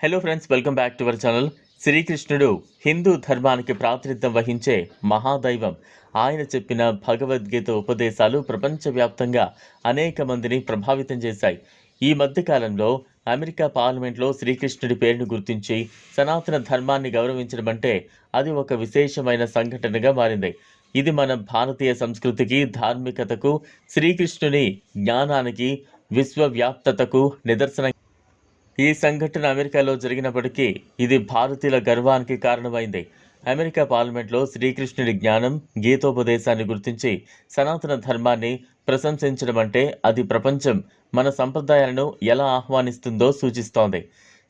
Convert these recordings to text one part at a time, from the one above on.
Hello friends welcome back to our channel శ్రీకృష్ణుడు హిందూ ధర్మానికి ప్రాతినిధ్యం వహించే మహాదైవం. ఆయన చెప్పిన భగవద్గీత ఉపదేశాలు ప్రపంచవ్యాప్తంగా అనేక మందిని ప్రభావితం చేశాయి. ఈ మధ్యకాలంలో అమెరికా పార్లమెంట్లో శ్రీకృష్ణుడి పేరును గుర్తించి సనాతన ధర్మాన్ని గౌరవించడం అంటే అది ఒక విశేషమైన సంఘటనగా మారింది. ఇది మన భారతీయ సంస్కృతికి ధార్మికతకు శ్రీకృష్ణుని జ్ఞానానికి విశ్వవ్యాప్తతకు నిదర్శనం ఈ సంఘటన అమెరికాలో జరిగినప్పటికీ ఇది భారతీయుల గర్వానికి కారణమైంది. అమెరికా పార్లమెంట్లో శ్రీకృష్ణుడి జ్ఞానం గీతోపదేశాన్ని గుర్తించి సనాతన ధర్మాన్ని ప్రశంసించడం అంటే అది ప్రపంచం మన సంప్రదాయాలను ఎలా ఆహ్వానిస్తుందో సూచిస్తోంది.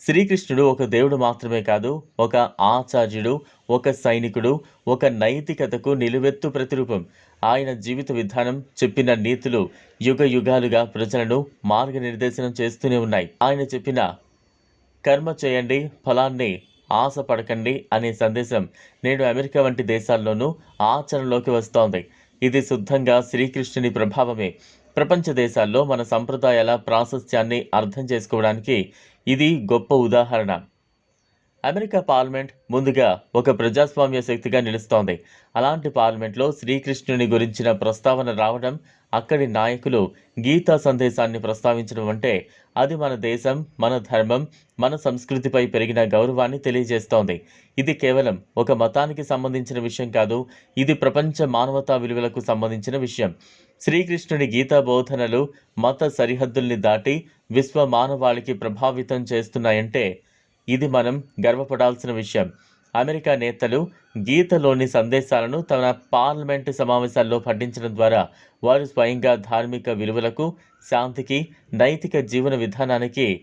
శ్రీకృష్ణుడు ఒక దేవుడు మాత్రమే కాదు ఒక ఆచార్యుడు ఒక సైనికుడు ఒక నైతికతకు నిలువెత్తు ప్రతిరూపం. ఆయన జీవిత విధానం చెప్పిన నీతులు యుగ యుగాలుగా ప్రజలను మార్గనిర్దేశనం చేస్తూనే ఉన్నాయి. ఆయన చెప్పిన కర్మ చేయండి ఫలాన్ని ఆశపడకండి అనే సందేశం నేడు అమెరికా వంటి దేశాల్లోనూ ఆచరణలోకి వస్తోంది. ఇది శుద్ధంగా శ్రీకృష్ణుని ప్రభావమే. ప్రపంచ దేశాల్లో మన సంప్రదాయాల ప్రాశస్త్యాన్ని అర్థం చేసుకోవడానికి ఇది గొప్ప ఉదాహరణ. అమెరికా పార్లమెంట్ ముందుగా ఒక ప్రజాస్వామ్య శక్తిగా నిలుస్తోంది. అలాంటి పార్లమెంట్లో శ్రీకృష్ణుని గురించిన ప్రస్తావన రావడం అక్కడి నాయకులు గీతా సందేశాన్ని ప్రస్తావించడం అంటే అది మన దేశం మన ధర్మం మన సంస్కృతిపై పెరిగిన గౌరవాన్ని తెలియజేస్తోంది. ఇది కేవలం ఒక మతానికి సంబంధించిన విషయం కాదు ఇది ప్రపంచ మానవతా విలువలకు సంబంధించిన విషయం. శ్రీకృష్ణుడి గీతా బోధనలు మత సరిహద్దుల్ని దాటి విశ్వ మానవాళికి ప్రభావితం చేస్తున్నాయంటే ఇది మనం గర్వపడాల్సిన విషయం. అమెరికా నేతలు గీతలోని సందేశాలను తన పార్లమెంటు సమావేశాల్లో పఠించడం ద్వారా వారు స్వయంగా ధార్మిక విలువలకు శాంతికి నైతిక జీవన విధానానికి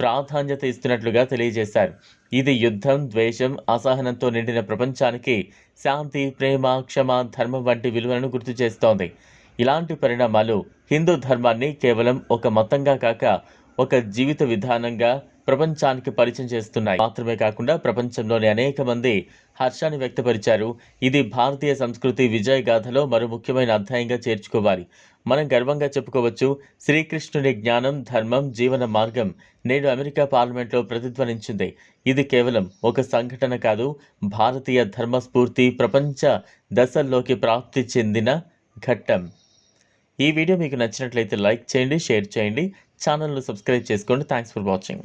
ప్రాధాన్యత ఇస్తున్నట్లుగా తెలియజేశారు. ఇది యుద్ధం ద్వేషం అసహనంతో నిండిన ప్రపంచానికి శాంతి ప్రేమ క్షమ ధర్మం వంటి విలువలను గుర్తు చేస్తోంది. ఇలాంటి పరిణామాలు హిందూ ధర్మాన్ని కేవలం ఒక మతంగా కాక ఒక జీవిత విధానంగా ప్రపంచానికి పరిచయం చేస్తున్నాయి. మాత్రమే కాకుండా ప్రపంచంలోని అనేక మంది హర్షాన్ని వ్యక్తపరిచారు. ఇది భారతీయ సంస్కృతి విజయ గాథలో మరో ముఖ్యమైన అధ్యాయంగా చేర్చుకోవాలి. మనం గర్వంగా చెప్పుకోవచ్చు శ్రీకృష్ణుని జ్ఞానం ధర్మం జీవన మార్గం నేడు అమెరికా పార్లమెంట్లో ప్రతిధ్వనించింది. ఇది కేవలం ఒక సంఘటన కాదు భారతీయ ధర్మస్ఫూర్తి ప్రపంచ దశల్లోకి ప్రాప్తి చెందిన ఘట్టం. ఈ వీడియో మీకు నచ్చినట్లయితే లైక్ చేయండి షేర్ చేయండి ఛానల్ను సబ్స్క్రైబ్ చేసుకోండి. Thanks for watching.